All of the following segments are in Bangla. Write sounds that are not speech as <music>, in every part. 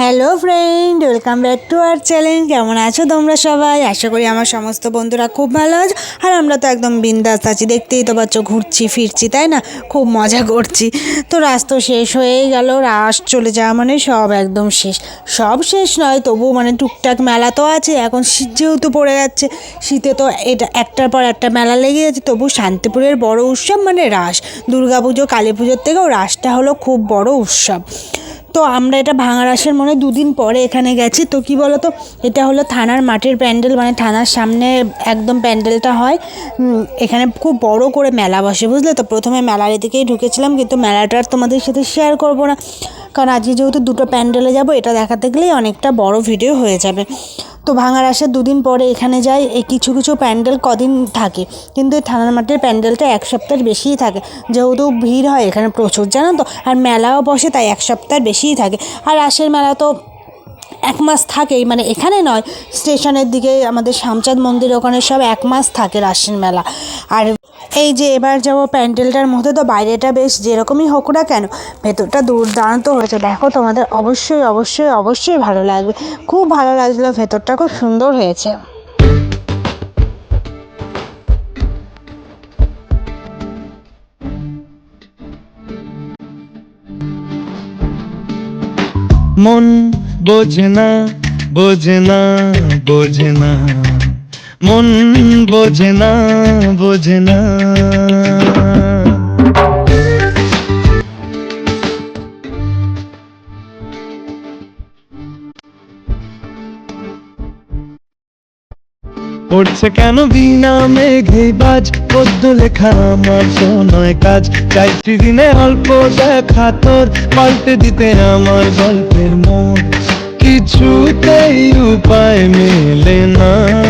Hello friend welcome back to our channel কেমন আছো তোমরা সবাই? আশা করি আমার সমস্ত বন্ধুরা খুব ভালো আছো। আর আমরা তো একদম বিন্দাস আছি। দেখতেই তো পাচ্ছ, ঘুরছি, ফিরছি, তাই না? খুব মজা করছি। তো রাস তো শেষ হয়েই গেল। রাস চলে যাওয়া মানে সব একদম শেষ। সব শেষ নয় তবু মানে টুকটাক মেলা তো আছে। এখন শীত যেহেতু পড়ে যাচ্ছে, শীতে তো এটা একটার পর একটা মেলা লেগে যাচ্ছে তবু শান্তিপুরের বড় উৎসব মানে রাস দুর্গাপুজো কালী পুজোর থেকেও রাসটা হলো খুব বড় উৎসব। তো আমরা এটা ভাঙা রাসের মনে দুদিন পরে এখানে গেছি। তো কি বলো তো এটা হলো থানার মাটির প্যান্ডেল মানে থানার সামনে একদম প্যান্ডেলটা হয়। এখানে খুব বড় করে মেলা বসে, বুঝলে তো? প্রথমে মেলার এদিকেই ঢুকেছিলাম, কিন্তু মেলাটা তোমাদের সাথে শেয়ার করব না। কারণ আজকে যেহেতু দুটো প্যান্ডেলে যাব, এটা দেখাতে গেলেই অনেকটা বড় ভিডিও হয়ে যাবে। তো ভাঙার আসার দুদিন পরে এখানে যাই, এই কিছু কিছু প্যান্ডেল কদিন থাকে, কিন্তু এই থানার মাঠের প্যান্ডেলটা এক সপ্তাহের বেশিই থাকে। যেহেতু ভিড় হয় এখানে প্রচুর, জানো তো? আর মেলাও বসে তাই এক সপ্তাহের বেশিই থাকে। আর রাসের মেলা তো এক মাস থাকেই মানে এখানে নয়, স্টেশনের দিকে আমাদের শামচাঁদ মন্দির ওখানে সব এক মাস থাকে রাসের মেলা। আর এই যে এবার যাব প্যান্ডেলটার মধ্যে, তো বাইরেটা বেশ যেরকমই হোক না কেন, ভেতরটা দুর্দান্ত হয়েছে। দেখো তোমাদের, অবশ্যই অবশ্যই অবশ্যই ভালো লাগবে। খুব ভালো লাগছিল ভেতরটা খুব সুন্দর হয়েছে। মন বোঝে না বোঝে না বোঝে না। মন বোঝে না বোঝে না। পড়ছে কেন বিনা মেঘে বাজ? পদ্য লেখা আমার তো নয় কাজ। চাইছি দিনে অল্প দেখা তোর, পাল্টে দিতে আমার গল্পের মন। কিছুতেই উপায় মেলে না।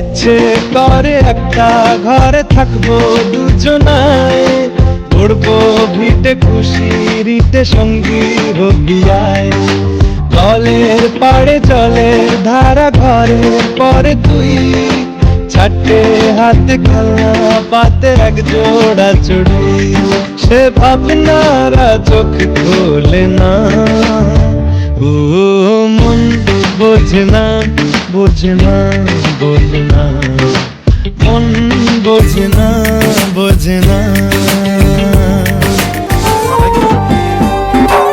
ইচ্ছে করে একটা ঘরে থাকব দুজনায়। উড়বো ভিটে খুশি, রিটে সঙ্গী রবিয়ায়। জলের পাড়ে জলের ধারা ঘরে পরে তুই। ছাটে হাতে খেলনা, পাতে এক জোড়া চুড়ি। সে ভাবনারা চোখ খোলে না। ও, মন বোঝে না বোঝে না। বোঝে না বোঝে না বোঝে না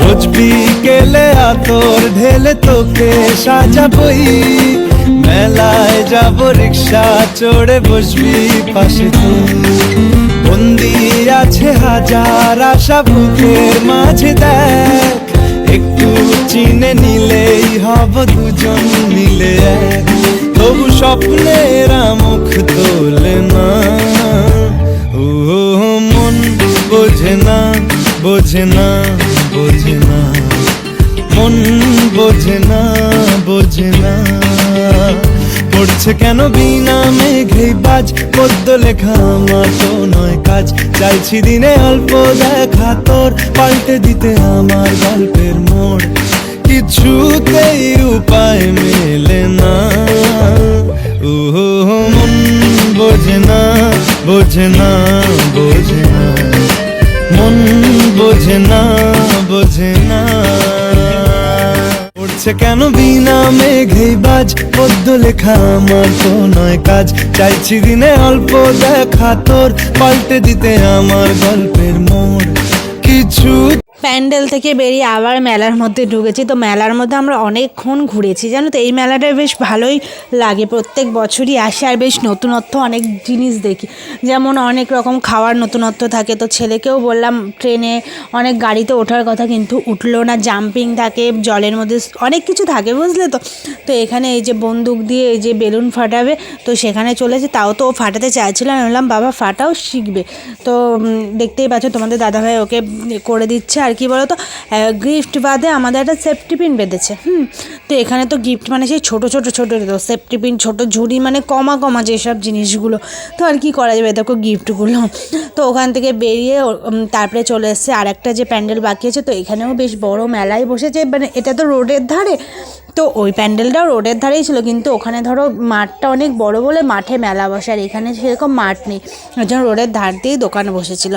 রোজ বিকেলে আতর ঢেলে তোকে সাজাবই। মেলায় যাব, রিক্সা চড়ে বসবি পাশে বন্দি আছে হাজার আশা, বুকের মাঝে দেখ। একটু চিনে নিলেই হব দুজন মিলে এক। স্বপ্নের মুখ তোলে না। ও মন বোঝে না বোঝে না বোঝে না। মন বোঝে না বোঝে না। পড়ছে কেন বিনা মেঘে বাজ পদ্য লেখা আমার তো নয় কাজ। চাইছি দিনে অল্প দেখা তোর, পাল্টে দিতে আমার গল্পের মোড়। কিছুতেই উপায় মেলে বোঝে না মন বোঝে না, বোঝে পড়ছে কেন বিনা মেঘে বাজ পদ্য লেখা আমার তো নয় কাজ। চাইছি দিনে অল্প দেখা তোর, পাল্টে দিতে আমার গল্পের মোড়। কিছু প্যান্ডেল থেকে বেরিয়ে আবার মেলার মধ্যে ঢুকেছি। তো মেলার মধ্যে আমরা অনেকক্ষণ ঘুরেছি। জানো তো, এই মেলাটা বেশ ভালোই লাগে। প্রত্যেক বছরই আসে আর বেশ নতুনত্ব অনেক জিনিস দেখি। যেমন অনেক রকম খাওয়ার নতুনত্ব থাকে। তো ছেলেকেও বললাম, ট্রেনে অনেক গাড়িতে ওঠার কথা কিন্তু উঠল না। জাম্পিং থাকে, জলের মধ্যে অনেক কিছু থাকে, বুঝলে তো? তো এখানে এই যে বন্দুক দিয়ে এই যে বেলুন ফাটাবে, তো সেখানে চলেছে। তাও তো ও ফাটাতে চাইছিল আমি বললাম, বাবা, ফাটাও শিখবে। তো দেখতেই পাচ্ছ, তোমাদের দাদাভাই ওকে করে দিচ্ছে আর আর কি বলতো গিফট বাদে আমাদের একটা সেফটি পিন বেঁধেছে, হুম? তো এখানে তো গিফট মানে সেই ছোটো ছোটো ছোটো, তো সেফটি পিন ছোটো ঝুড়ি মানে কমা কমা যেসব জিনিসগুলো। তো আর কি করা যাবে দেখো গিফটগুলো তো ওখান থেকে বেরিয়ে তারপরে চলে এসছে আর একটা যে প্যান্ডেল বাকি আছে, তো এখানেও বেশ বড় মেলায় বসেছে। মানে এটা তো রোডের ধারে। তো ওই প্যান্ডেলটাও রোডের ধারেই ছিল, কিন্তু ওখানে ধরো মাঠটা অনেক বড় বলে মাঠে মেলা বসে, আর এখানে সেরকম মাঠ নেই। ওই জন্য রোডের ধার দিয়েই দোকান বসেছিল।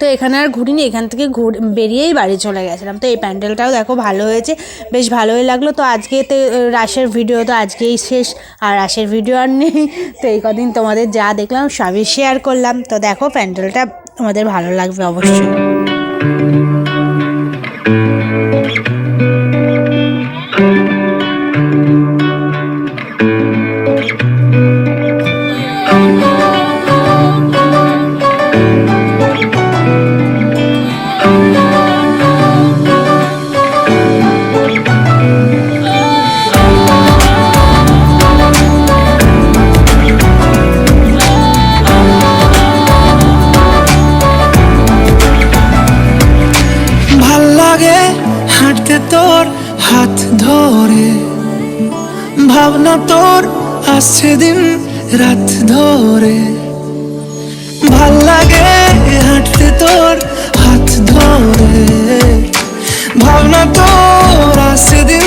তো এখানে আর ঘুরিনি, এখান থেকে ঘুর, বেরিয়েই বাড়ি চলে গেছিলাম। তো এই প্যান্ডেলটাও দেখো ভালো হয়েছে, বেশ ভালোই লাগল। তো আজকে তো রাশের ভিডিও তো আজকেই শেষ, আর রাশের ভিডিও আর নেই। তো এই কদিন তোমাদের যা দেখলাম সবই শেয়ার করলাম। তো দেখো প্যান্ডেলটা আমাদের ভালো লাগবে অবশ্যই। তোর হাত ধরে। ভাবনা তোর আসছে দিন রাত ধরে। ভালো লাগে হাঁটতে তোর হাত ধরে। ভাবনা তোর আসছে দিন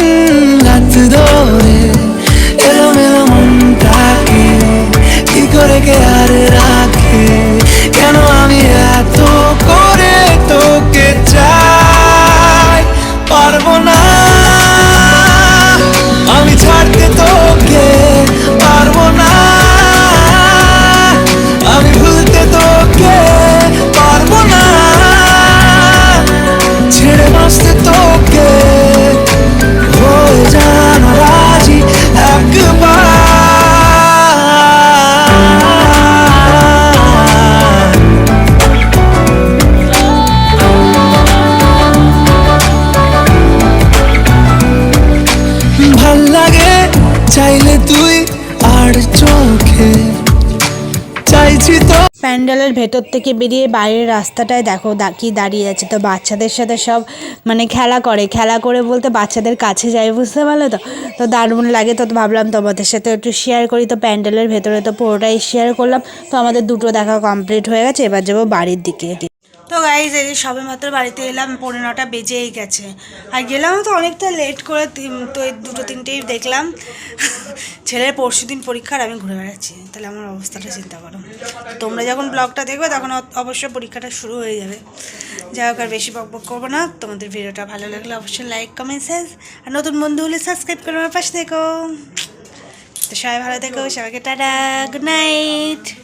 রাত ধরে। এলো মেলো মনটাকে কি করে কে আর চাইছি তো। প্যান্ডেলের ভেতর থেকে বেরিয়ে বাইরের রাস্তাটায় দেখো কি দাঁড়িয়ে আছে তো বাচ্চাদের সাথে সব মানে খেলা করে খেলা করে বলতে বাচ্চাদের কাছে যায়, বুঝতে পারল তো? তো দারুণ লাগে তো ভাবলাম তোমাদের সাথে একটু শেয়ার করি। তো প্যান্ডেলের ভেতরে তো পুরোটাই শেয়ার করলাম। তো আমাদের দুটো দেখা কমপ্লিট হয়ে গেছে, এবার যাব বাড়ির দিকে। তো গাইজ এই সবে মাত্র বাড়িতে এলাম পনেরো নটা বেজেই গেছে। আর গেলাম তো অনেকটা লেট করে তো এই দুটো তিনটেই দেখলাম। <laughs> ছেলের পরশু দিন পরীক্ষার, আমি ঘুরে বেড়াচ্ছি। তাহলে আমার অবস্থাটা চিন্তা করো। তোমরা যখন ব্লগটা দেখবে, তখন অ- অবশ্যই পরীক্ষাটা শুরু হয়ে যাবে। যাই হোক, আর বেশি বক বক করব না। তোমাদের ভিডিওটা ভালো লাগলে অবশ্যই লাইক কমেন্ট শেয়ার আর নতুন বন্ধু হলে সাবস্ক্রাইব করে আমার পাশে দেখো তো সবাই ভালো থেকো, সবাইকে টাটা গুড নাইট